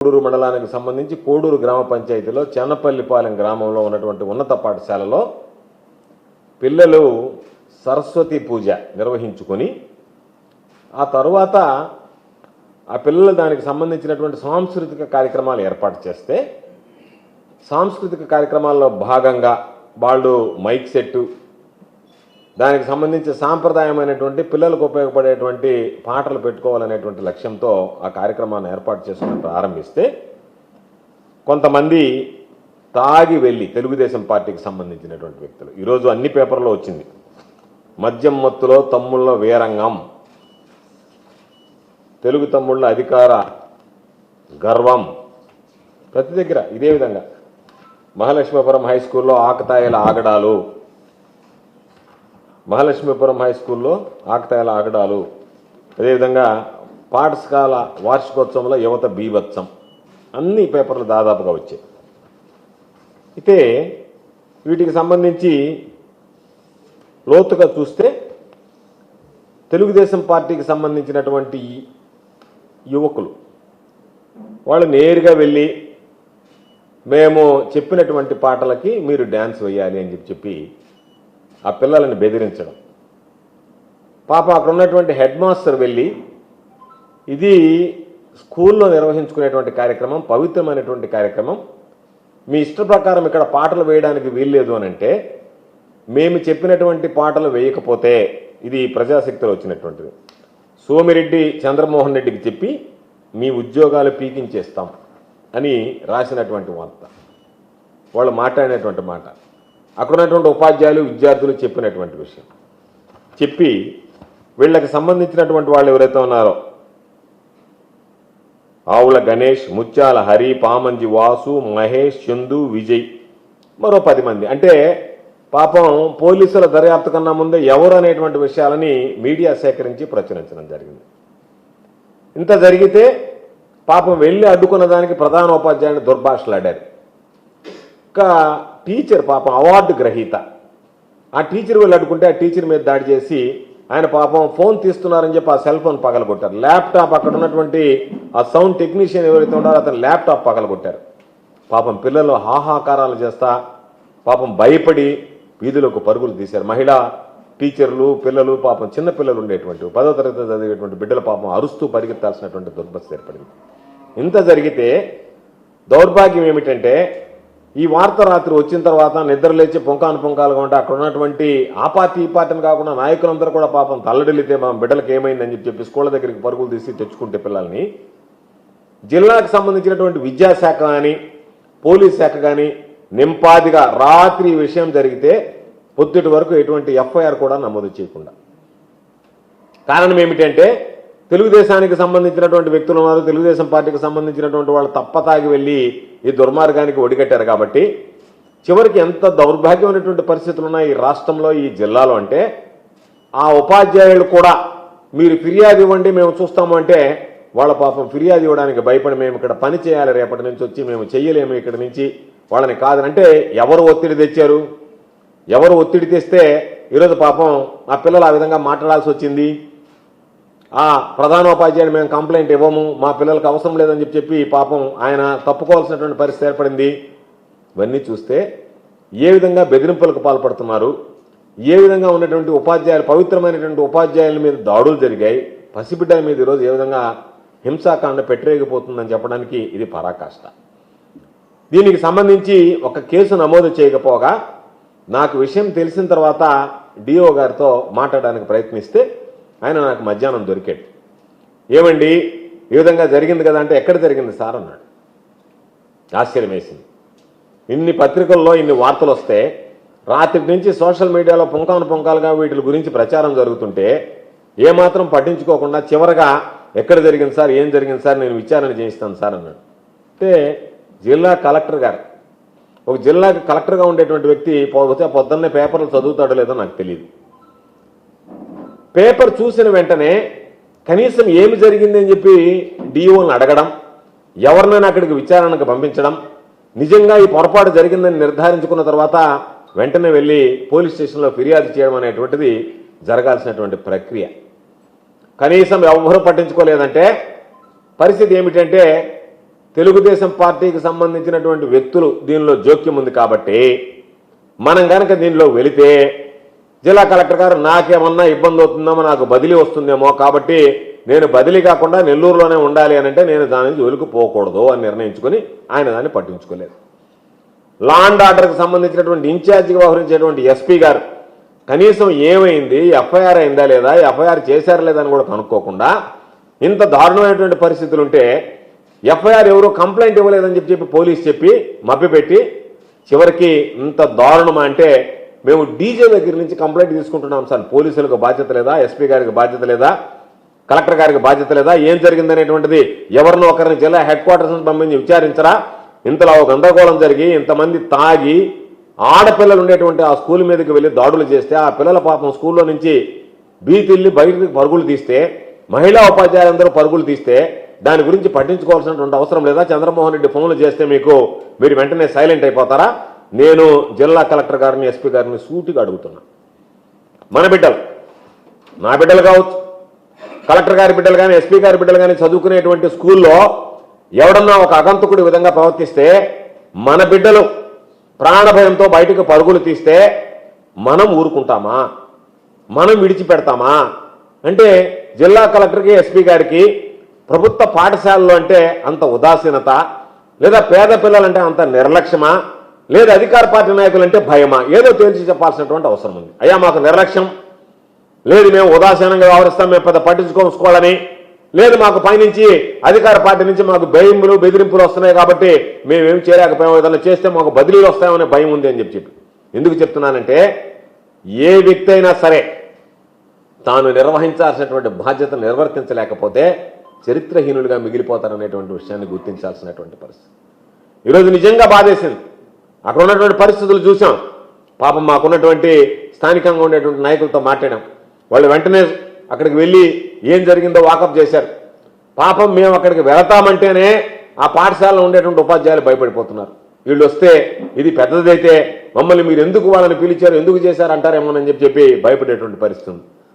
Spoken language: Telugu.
కోడూరు మండలానికి సంబంధించి కోడూరు గ్రామ పంచాయతీలో చెన్నపల్లిపాలెం గ్రామంలో ఉన్నటువంటి ఉన్నత పాఠశాలలో పిల్లలు సరస్వతి పూజ నిర్వహించుకొని ఆ తరువాత ఆ పిల్లలు దానికి సంబంధించినటువంటి సాంస్కృతిక కార్యక్రమాలు ఏర్పాటు చేస్తే సాంస్కృతిక కార్యక్రమాల్లో భాగంగా వాళ్ళు మైక్ సెట్టు దానికి సంబంధించి సాంప్రదాయమైనటువంటి పిల్లలకు ఉపయోగపడేటువంటి పాటలు పెట్టుకోవాలనేటువంటి లక్ష్యంతో ఆ కార్యక్రమాన్ని ఏర్పాటు చేసుకుని ప్రారంభిస్తే కొంతమంది తాగి వెళ్ళి తెలుగుదేశం పార్టీకి సంబంధించినటువంటి వ్యక్తులు. ఈరోజు అన్ని పేపర్లో వచ్చింది. మద్యం మత్తులో తమ్ముళ్ళ వీరంగం. తెలుగు తమ్ముళ్ళ అధికార గర్వం. ప్రతి దగ్గర ఇదే విధంగా. మహాలక్ష్మీపురం హై స్కూల్లో ఆకతాయిల ఆగడాలు. మహాలక్ష్మీపురం హై స్కూల్లో ఆకతాయిల ఆగడాలు. అదేవిధంగా పాఠశాల వార్షికోత్సవంలో యువత బీభత్సం. అన్ని పేపర్లు దాదాపుగా వచ్చాయి. అయితే వీటికి సంబంధించి లోతుగా చూస్తే తెలుగుదేశం పార్టీకి సంబంధించినటువంటి యువకులు వాళ్ళు నేరుగా వెళ్ళి మేము చెప్పినటువంటి పాటలకి మీరు డ్యాన్స్ వేయాలి అని చెప్పి చెప్పి ఆ పిల్లల్ని బెదిరించడం. పాప అక్కడ ఉన్నటువంటి హెడ్ మాస్టర్ వెళ్ళి ఇది స్కూల్లో నిర్వహించుకునేటువంటి కార్యక్రమం పవిత్రమైనటువంటి కార్యక్రమం. మీ ఇష్ట ప్రకారం ఇక్కడ పాటలు వేయడానికి వీల్లేదు అని అంటే మేము చెప్పినటువంటి పాటలు వేయకపోతే ఇది ప్రజాశక్తిలో వచ్చినటువంటిది. సోమిరెడ్డి చంద్రమోహన్ రెడ్డికి చెప్పి మీ ఉద్యోగాలు పీకించేస్తాం అని రాసినటువంటి వార్త. వాళ్ళు మాట్లాడినటువంటి మాట. అక్కడ ఉన్నటువంటి ఉపాధ్యాయులు విద్యార్థులు చెప్పినటువంటి విషయం. చెప్పి వీళ్ళకి సంబంధించినటువంటి వాళ్ళు ఎవరైతే ఉన్నారో ఆవుల గణేష్ ముత్యాల హరి పామంజి వాసు మహేష్ చందు విజయ్ మరో పది మంది. అంటే పాపం పోలీసుల దర్యాప్తు కన్నా ముందే ఎవరు అనేటువంటి విషయాలని మీడియా సేకరించి ప్రచురించడం జరిగింది. ఇంత జరిగితే పాపం వెళ్ళి అడ్డుకున్న దానికి ప్రధాన ఉపాధ్యాయుని దుర్భాషలాడారు. ఇంకా టీచర్ పాపం అవార్డు గ్రహీత. ఆ టీచర్ వెళ్ళి అడ్డుకుంటే ఆ టీచర్ మీద దాడి చేసి ఆయన పాపం ఫోన్ తీస్తున్నారని చెప్పి ఆ సెల్ ఫోన్ పగలగొట్టారు. ల్యాప్టాప్ అక్కడ ఉన్నటువంటి ఆ సౌండ్ టెక్నీషియన్ ఎవరైతే ఉన్నారో అతను ల్యాప్టాప్ పగలగొట్టారు. పాపం పిల్లలు హాహాకారాలు చేస్తా పాపం భయపడి వీధులకు పరుగులు తీశారు. మహిళా టీచర్లు పిల్లలు పాపం చిన్న పిల్లలు ఉండేటువంటి పదో తరగతి చదివేటువంటి బిడ్డల పాపం అరుస్తూ పరిగెత్తాల్సినటువంటి దుర్భస్థ ఏర్పడింది. ఇంత జరిగితే దౌర్భాగ్యం ఏమిటంటే ఈ వార్త రాత్రి వచ్చిన తర్వాత నిద్ర లేచి పొంకాను పొంకాలుగా ఉంటే అక్కడ ఉన్నటువంటి ఆ పార్టీ ఈ పార్టీని కాకుండా నాయకులందరూ కూడా పాపం తల్లడిల్లితే మా బిడ్డలకు ఏమైందని చెప్పి చెప్పి స్కూళ్ళ దగ్గరికి పరుగులు తీసి తెచ్చుకుంటే పిల్లల్ని. జిల్లాకు సంబంధించినటువంటి విద్యాశాఖ కానీ పోలీస్ శాఖ కానీ నింపాదిగా రాత్రి విషయం జరిగితే పొద్దుటి వరకు ఎటువంటి ఎఫ్ఐఆర్ కూడా నమోదు చేయకుండా. కారణం ఏమిటంటే తెలుగుదేశానికి సంబంధించినటువంటి వ్యక్తులు ఉన్నారు తెలుగుదేశం పార్టీకి సంబంధించినటువంటి వాళ్ళు తప్పతాగి వెళ్ళి ఈ దుర్మార్గానికి ఒడిగట్టారు కాబట్టి చివరికి ఎంత దౌర్భాగ్యమైనటువంటి పరిస్థితులు ఉన్నాయి ఈ రాష్ట్రంలో ఈ జిల్లాలో అంటే ఆ ఉపాధ్యాయులు కూడా మీరు ఫిర్యాదు ఇవ్వండి మేము చూస్తాము అంటే వాళ్ళ పాపం ఫిర్యాదు ఇవ్వడానికి భయపడి మేము ఇక్కడ పని చేయాలి రేపటి నుంచి వచ్చి మేము చెయ్యలేము ఇక్కడ నుంచి వాళ్ళని కాదనంటే ఎవరు ఒత్తిడి తెచ్చారు? ఎవరు ఒత్తిడి తెస్తే ఈరోజు పాపం ఆ పిల్లలు ఆ విధంగా మాట్లాడాల్సి వచ్చింది? ఆ ప్రధానోపాధ్యాయుడు మేము కంప్లైంట్ ఇవ్వము మా పిల్లలకు అవసరం లేదని చెప్పి చెప్పి పాపం ఆయన తప్పుకోవాల్సినటువంటి పరిస్థితి ఏర్పడింది. ఇవన్నీ చూస్తే ఏ విధంగా బెదిరింపులకు పాల్పడుతున్నారు ఏ విధంగా ఉన్నటువంటి ఉపాధ్యాయులు పవిత్రమైనటువంటి ఉపాధ్యాయుల మీద దాడులు జరిగాయి పసిబిడ్డల మీద ఈరోజు ఏ విధంగా హింసాకాండ పెట్టరేగిపోతుందని చెప్పడానికి ఇది పరాకాష్ట. దీనికి సంబంధించి ఒక కేసు నమోదు చేయకపోగా నాకు విషయం తెలిసిన తర్వాత డిఓ గారితో మాట్లాడడానికి ప్రయత్నిస్తే ఆయన నాకు మధ్యాహ్నం దొరికాడు. ఏమండి? ఈ విధంగా జరిగింది కదా అంటే ఎక్కడ జరిగింది సార్ అన్నాడు. ఆశ్చర్యం వేసింది. ఇన్ని పత్రికల్లో ఇన్ని వార్తలు వస్తే రాత్రి నుంచి సోషల్ మీడియాలో పుంకాను పుంకాలుగా వీటి గురించి ప్రచారం జరుగుతుంటే ఏమాత్రం పట్టించుకోకుండా చివరగా ఎక్కడ జరిగింది సార్ ఏం జరిగింది సార్ నేను విచారణ చేయిస్తాను సార్ అన్నాడు. అంటే జిల్లా కలెక్టర్ గారు ఒక జిల్లా కలెక్టర్గా ఉండేటువంటి వ్యక్తి పోతే పొద్దున్నే పేపర్లు చదువుతాడో లేదో నాకు తెలియదు పేపర్ చూసిన వెంటనే కనీసం ఏమి జరిగిందని చెప్పి డిఓని అడగడం ఎవరినైనా అక్కడికి విచారణకు పంపించడం నిజంగా ఈ పొరపాటు జరిగిందని నిర్ధారించుకున్న తర్వాత వెంటనే వెళ్ళి పోలీస్ స్టేషన్లో ఫిర్యాదు చేయడం అనేటువంటిది జరగాల్సినటువంటి ప్రక్రియ. కనీసం ఎవరు పట్టించుకోలేదంటే పరిస్థితి ఏమిటంటే తెలుగుదేశం పార్టీకి సంబంధించినటువంటి వ్యక్తులు దీనిలో జోక్యం ఉంది కాబట్టి మనం కనుక దీనిలో వెళితే జిల్లా కలెక్టర్ గారు నాకేమన్నా ఇబ్బంది అవుతుందేమో నాకు బదిలీ వస్తుందేమో కాబట్టి నేను బదిలీ కాకుండా నెల్లూరులోనే ఉండాలి అని అంటే నేను దాని నుంచి వెలుకు పోకూడదు అని నిర్ణయించుకొని ఆయన దాన్ని పట్టించుకోలేదు. లా అండ్ ఆర్డర్కి సంబంధించినటువంటి ఇన్ఛార్జిగా వ్యవహరించేటువంటి ఎస్పీ గారు కనీసం ఏమైంది ఎఫ్ఐఆర్ అయిందా లేదా ఎఫ్ఐఆర్ చేశారా లేదా అని కూడా కనుక్కోకుండా ఇంత దారుణమైనటువంటి పరిస్థితులు ఉంటే ఎఫ్ఐఆర్ ఎవరు కంప్లైంట్ ఇవ్వలేదని చెప్పి చెప్పి పోలీస్ చెప్పి మభ్యపెట్టి చివరికి ఇంత దారుణమా అంటే మేము డీజే దగ్గర నుంచి కంప్లైంట్ తీసుకుంటున్నాం సార్. పోలీసులకు బాధ్యత లేదా ఎస్పీ గారికి బాధ్యత లేదా కలెక్టర్ గారికి బాధ్యత లేదా ఏం జరిగిందనేటువంటిది ఎవరినో ఒకరిని జిల్లా హెడ్ క్వార్టర్స్ నుంచి పంపించి విచారించరా? ఇంతలో ఒక గందరగోళం జరిగి ఇంతమంది తాగి ఆడపిల్లలు ఉండేటువంటి ఆ స్కూల్ మీదకి వెళ్ళి దాడులు చేస్తే ఆ పిల్లల పాపం స్కూల్లో నుంచి బీతిల్లి బయటకు పరుగులు తీస్తే మహిళా ఉపాధ్యాయులందరూ పరుగులు తీస్తే దాని గురించి పట్టించుకోవాల్సినటువంటి అవసరం లేదా? చంద్రమోహన్ రెడ్డి ఫోన్లు చేస్తే మీకు మీరు వెంటనే సైలెంట్ అయిపోతారా? నేను జిల్లా కలెక్టర్ గారిని ఎస్పీ గారిని సూటిగా అడుగుతున్నా. మన బిడ్డలు నా బిడ్డలు కావచ్చు కలెక్టర్ గారి బిడ్డలు కానీ ఎస్పీ గారి బిడ్డలు కానీ చదువుకునేటువంటి స్కూల్లో ఎవడన్నా ఒక అగంతకుడి విధంగా ప్రవర్తిస్తే మన బిడ్డలు ప్రాణభయంతో బయటకు పరుగులు తీస్తే మనం ఊరుకుంటామా? మనం విడిచిపెడతామా? అంటే జిల్లా కలెక్టర్కి ఎస్పీ గారికి ప్రభుత్వ పాఠశాలలో అంటే అంత ఉదాసీనత లేదా పేద పిల్లలంటే అంత నిర్లక్ష్యమా? లేదా అధికార పార్టీ నాయకులంటే భయమా? ఏదో తేల్చి చెప్పాల్సినటువంటి అవసరం ఉంది. అయ్యా మాకు నిర్లక్ష్యం. లేదు మేము ఉదాసీనంగా వ్యవహరిస్తాం మేము పెద్ద పట్టించుకోవాలని లేదు మాకు పైనుంచి అధికార పార్టీ నుంచి మాకు భయములు బెదిరింపులు వస్తున్నాయి కాబట్టి మేమేం చేయలేకపోయాం ఏదైనా చేస్తే మాకు బదిలీలు వస్తాయనే భయం ఉంది అని చెప్పి చెప్పి. ఎందుకు చెప్తున్నానంటే ఏ వ్యక్తి అయినా సరే తాను నిర్వహించాల్సినటువంటి బాధ్యత నిర్వర్తించలేకపోతే చరిత్రహీనులుగా మిగిలిపోతారనేటువంటి విషయాన్ని గుర్తించాల్సినటువంటి పరిస్థితి. ఈరోజు నిజంగా బాధేసింది. అక్కడ ఉన్నటువంటి పరిస్థితులు చూసాం. పాపం మాకున్నటువంటి స్థానికంగా ఉండేటువంటి నాయకులతో మాట్లాడాం. వాళ్ళు వెంటనే అక్కడికి వెళ్ళి ఏం జరిగిందో వాకప్ చేశారు. పాపం మేము అక్కడికి వెళతామంటేనే ఆ పాఠశాలలో ఉండేటువంటి ఉపాధ్యాయులు భయపడిపోతున్నారు. వీళ్ళు వస్తే ఇది పెద్దదైతే మమ్మల్ని మీరు ఎందుకు వాళ్ళని పిలిచారు ఎందుకు చేశారు అంటారేమోనని చెప్పి చెప్పి భయపడేటువంటి పరిస్థితి ఉంది.